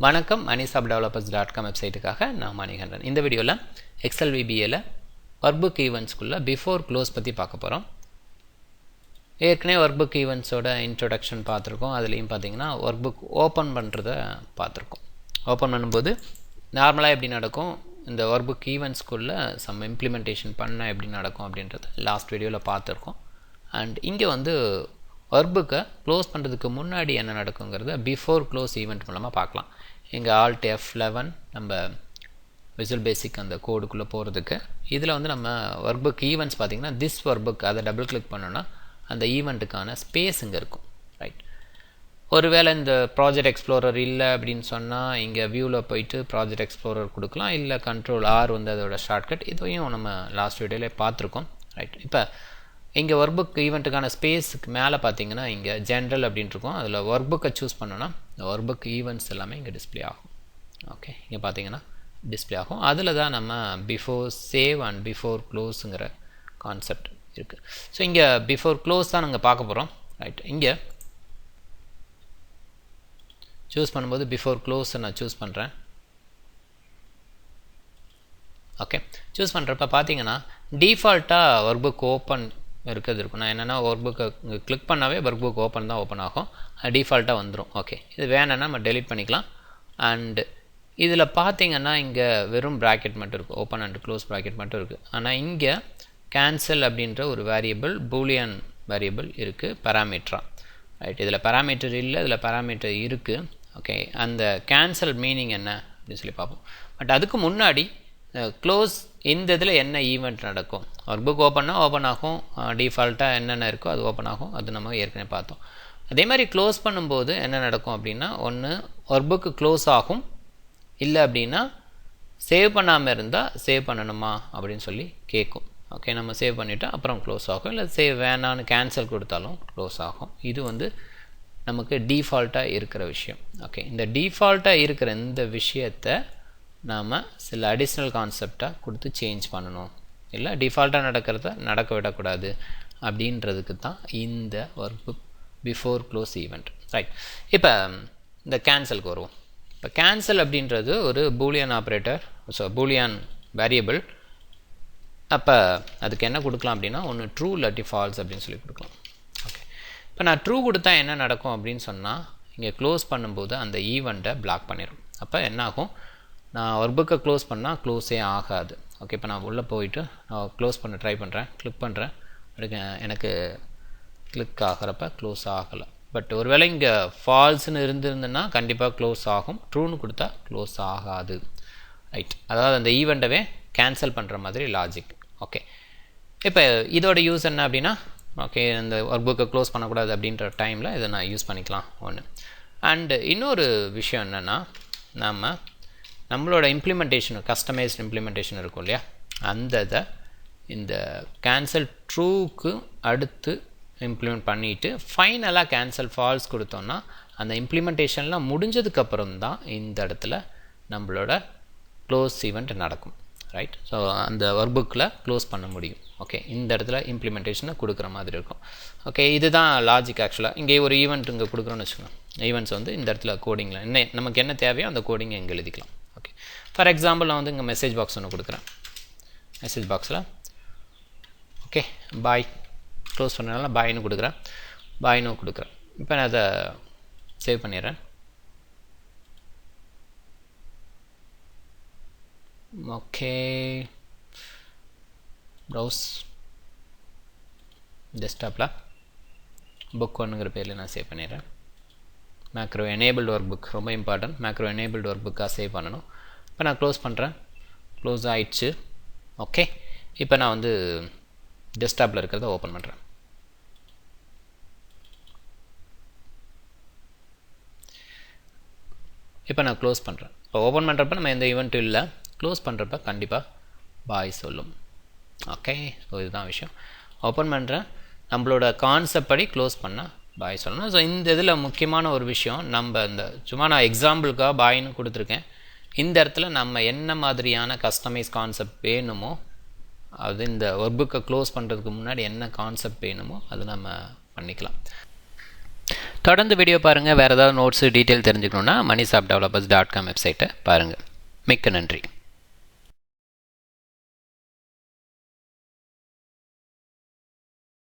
வணக்கம் மணிசாப் developers dot com வெப்சைட்டுக்காக நான் மணிகண்டன். இந்த வீடியோவில் எக்ஸல் விபிஏல ஒர்க் புக் ஈவெண்ட்ஸ்குள்ளே பிஃபோர் க்ளோஸ் பற்றி பார்க்க போகிறோம் ஏற்கனவே ஒர்க் புக் ஈவெண்ட்ஸோட இன்ட்ரொடக்ஷன் பார்த்துருக்கோம். அதுலேயும் பார்த்தீங்கன்னா ஒர்க் புக் ஓப்பன் பண்ணுறத பார்த்துருக்கோம். ஓப்பன் பண்ணும்போது நார்மலாக எப்படி நடக்கும்? இந்த ஒர்க் புக் ஈவெண்ட்ஸ்குள்ளே சம் இம்ப்ளிமெண்டேஷன் பண்ண எப்படி நடக்கும் அப்படின்றத லாஸ்ட் வீடியோவில் பார்த்துருக்கோம். அண்ட் இங்கே வந்து வர்புக்கை க்ளோஸ் பண்ணுறதுக்கு முன்னாடி என்ன நடக்குங்கிறத பிஃபோர் க்ளோஸ் ஈவெண்ட் மூலமாக பார்க்கலாம். இங்கே ஆல்ட் எஃப் லெவன் நம்ம விசுவல் பேசிக் அந்த கோடுக்குள்ளே போகிறதுக்கு இதில் வந்து நம்ம ஒர்க் புக் ஈவெண்ட்ஸ் பார்த்திங்கன்னா திஸ் ஒர்க் புக் அதை டபுள் கிளிக் பண்ணோன்னா அந்த ஈவெண்ட்டுக்கான ஸ்பேஸ் இங்கே இருக்கும். ரைட் ஒருவேளை இந்த ப்ராஜெக்ட் எக்ஸ்ப்ளோரர் இல்லை அப்படின்னு சொன்னால் இங்கே வியூவில் போயிட்டு ப்ராஜெக்ட் எக்ஸ்ப்ளோரர் கொடுக்கலாம். இல்லை கண்ட்ரோல் ஆர் வந்து அதோட ஷார்ட்கட் இதையும் நம்ம லாஸ்ட் வீடியோவில் பார்த்துருக்கோம். ரைட் இப்போ இங்கே ஒர்க் புக் ஈவெண்ட்டுக்கான ஸ்பேஸுக்கு மேலே பார்த்தீங்கன்னா இங்கே ஜென்ரல் அப்படின்ட்டு இருக்கும். அதில் ஒர்க் புக்கை சூஸ் பண்ணோன்னா இந்த ஒர்க் புக் ஈவெண்ட்ஸ் எல்லாமே இங்கே டிஸ்பிளே ஆகும். ஓகே இங்கே பார்த்தீங்கன்னா டிஸ்பிளே ஆகும். அதில் தான் நம்ம பிஃபோர் சேவ் அண்ட் பிஃபோர் க்ளோஸுங்கிற கான்செப்ட் இருக்குது ஸோ இங்கே பிஃபோர் க்ளோஸ் தான் நாங்கள் பார்க்க போகிறோம் ரைட் இங்கே சூஸ் பண்ணும்போது பிஃபோர் க்ளோஸை நான் சூஸ் பண்ணுறேன் ஓகே சூஸ் பண்ணுறப்ப பார்த்தீங்கன்னா டிஃபால்ட்டாக ஒர்க் புக் ஓப்பன் இருக்கிறது இருக்கும். நான் என்னென்னா ஒர்க் புக்கை கிளிக் பண்ணாவே ஒர்க் புக் ஓப்பன் தான் ஓப்பன் ஆகும். டிஃபால்ட்டாக வந்துடும் ஓகே இது வேணும்னா நம்ம டெலிட் பண்ணிக்கலாம். அண்டு இதில் பார்த்தீங்கன்னா இங்கே வெறும் ப்ராக்கெட் மட்டும் இருக்குது ஓப்பன் அண்ட் க்ளோஸ் ப்ராக்கெட் மட்டும் இருக்குது ஆனால் இங்கே கேன்சல் அப்படின்ற ஒரு வேரியபிள் பூலியன் வேரியபிள் இருக்குது பராமீட்ரா ரைட் இதில் பராமீட்டர் இல்லை இதில் பராமீட்டர் இருக்குது ஓகே அந்த கேன்சல் மீனிங் என்ன அப்படின்னு சொல்லி பார்ப்போம். பட் அதுக்கு முன்னாடி க்ளோஸ் இந்த இதில் என்ன ஈவெண்ட் நடக்கும்? ஒர்க் புக் ஓப்பன்னா ஓப்பன் ஆகும். டிஃபால்ட்டாக என்னென்ன இருக்கோ அது ஓப்பன் ஆகும். அது நம்ம ஏற்கனவே பார்த்தோம். அதே மாதிரி க்ளோஸ் பண்ணும்போது என்ன நடக்கும் அப்படின்னா ஒன்று ஒர்க் புக்கு க்ளோஸ் ஆகும். இல்லை அப்படின்னா சேவ் பண்ணாமல் இருந்தால் சேவ் பண்ணணுமா அப்படின்னு சொல்லி கேட்கும். ஓகே நம்ம சேவ் பண்ணிவிட்டு அப்புறம் க்ளோஸ் ஆகும். இல்லை சேவ் வேணான்னு கேன்சல் கொடுத்தாலும் க்ளோஸ் ஆகும். இது வந்து நமக்கு டீஃபால்ட்டாக இருக்கிற விஷயம். ஓகே இந்த டீஃபால்ட்டாக இருக்கிற இந்த விஷயத்தை நாம் சில அடிஷ்னல் கான்செப்டாக கொடுத்து சேஞ்ச் பண்ணணும். இல்லை டிஃபால்ட்டாக நடக்கிறத நடக்க விடக்கூடாது அப்படின்றதுக்கு தான் இந்த workbook before close event right இப்போ இந்த கேன்சலுக்கு வருவோம். இப்போ கேன்சல் அப்படின்றது ஒரு Boolean operator so Boolean variable அப்போ அதுக்கு என்ன கொடுக்கலாம் அப்படின்னா ஒன்று ட்ரூ இல்லாட்டி ஃபால்ஸ் அப்படின்னு சொல்லி கொடுக்கலாம். ஓகே இப்போ நான் ட்ரூ கொடுத்தா என்ன நடக்கும் அப்படின்னு சொன்னால் இங்கே க்ளோஸ் பண்ணும்போது அந்த ஈவெண்ட்டை பிளாக் பண்ணிடும் அப்போ என்னாகும்? நான் ஒர்க் புக்கை க்ளோஸ் பண்ணால் க்ளோஸே ஆகாது. ஓகே இப்போ நான் உள்ளே போயிட்டு நான் க்ளோஸ் பண்ண ட்ரை பண்ணுறேன் கிளிக் பண்ணுறேன் எடுக்க எனக்கு கிளிக் ஆகிறப்ப க்ளோஸ் ஆகலை. பட் ஒருவேளை இங்கே ஃபால்ஸ்னு இருந்திருந்துன்னா கண்டிப்பாக க்ளோஸ் ஆகும். ட்ரூன்னு கொடுத்தா க்ளோஸ் ஆகாது. ரைட் அதாவது அந்த ஈவெண்ட்டவே கேன்சல் பண்ணுற மாதிரி லாஜிக் ஓகே இப்போ இதோட யூஸ் என்ன அப்படின்னா ஓகே இந்த ஒர்க் புக்கை க்ளோஸ் பண்ணக்கூடாது அப்படின்ற டைமில் இதை நான் யூஸ் பண்ணிக்கலாம். ஒன்று அண்டு இன்னொரு விஷயம் என்னென்னா நம்ம நம்மளோட இம்ப்ளிமெண்டேஷன் கஸ்டமைஸ்ட் இம்ப்ளிமெண்டேஷன் இருக்கும் இல்லையா? அந்த இதை இந்த கேன்சல் ட்ரூக்கு அடுத்து இம்ப்ளிமெண்ட் பண்ணிவிட்டு ஃபைனலாக கேன்சல் ஃபால்ஸ் கொடுத்தோன்னா அந்த இம்ப்ளிமெண்டேஷன்லாம் முடிஞ்சதுக்கப்புறம் தான் இந்த இடத்துல நம்மளோட க்ளோஸ் ஈவெண்ட் நடக்கும். ரைட் ஸோ அந்த ஒர்க் புக்கில் க்ளோஸ் பண்ண முடியும். ஓகே இந்த இடத்துல இம்ப்ளிமெண்டேஷனை கொடுக்குற மாதிரி இருக்கும். ஓகே இதுதான் லாஜிக் ஆக்சுவலாக இங்கே ஒரு ஈவெண்ட் இங்கே கொடுக்குறோன்னு வச்சுக்கோங்க. ஈவெண்ட்ஸ் வந்து இந்த இடத்துல கோடிங்கில் என்ன நமக்கு என்ன தேவையோ அந்த கோடிங்கை இங்கே எழுதிக்கலாம். ஓகே ஃபார் எக்ஸாம்பிள் நான் வந்து இங்கே மெசேஜ் பாக்ஸ் ஒன்று கொடுக்குறேன். மெசேஜ் பாக்ஸில் ஓகே பாய் க்ளோஸ் பண்ணனால பாய்னு கொடுக்குறேன். பாய்னு கொடுக்குறேன். இப்போ நான் அதை சேவ் பண்ணிடுறேன். ஓகே ப்ரௌஸ் டெஸ்க்டாப்பில் புக் ஒன்றுங்கிற பேரில் நான் சேவ் பண்ணிடுறேன். மேக்ரோ எனேபிள்டு ஒர்க் புக் ரொம்ப இம்பார்ட்டன்ட் மேக்ரோ எனேபிள்டு ஒர்க் புக்காக சேவ் பண்ணணும். இப்போ நான் க்ளோஸ் பண்ணுறேன் க்ளோஸ் ஆயிடுச்சு. ஓகே இப்போ நான் வந்து டெஸ்க்டாப்பில் இருக்கிறத ஓப்பன் பண்ணுறேன் இப்போ நான் க்ளோஸ் பண்ணுறேன் இப்போ ஓப்பன் பண்ணுறப்ப நம்ம எந்த ஈவெண்ட்டும் இல்லை. க்ளோஸ் பண்ணுறப்ப கண்டிப்பாக பாய் சொல்லும். ஓகே ஸோ இதுதான் விஷயம். ஓப்பன் பண்ணுறேன் நம்மளோட கான்செப்ட் படி க்ளோஸ் பண்ணால் பாய் சொல்லணும். ஸோ இந்த இதில் முக்கியமான ஒரு விஷயம் நம்ம இந்த சும்மா நான் எக்ஸாம்பிளுக்காக பாய்னு கொடுத்துருக்கேன். இந்த இடத்துல நம்ம என்ன மாதிரியான கஸ்டமைஸ் கான்செப்ட் வேணுமோ அது இந்த ஒர்க் புக்கை க்ளோஸ் பண்ணுறதுக்கு முன்னாடி என்ன கான்செப்ட் வேணுமோ அது நம்ம பண்ணிக்கலாம். தொடர்ந்து வீடியோ பாருங்கள் வேறு ஏதாவது நோட்ஸு டீட்டெயில் தெரிஞ்சுக்கணுன்னா மணி சாப் டெவலப்பர்ஸ் டாட் காம் வெப்சைட்டை பாருங்கள் மிக்க நன்றி.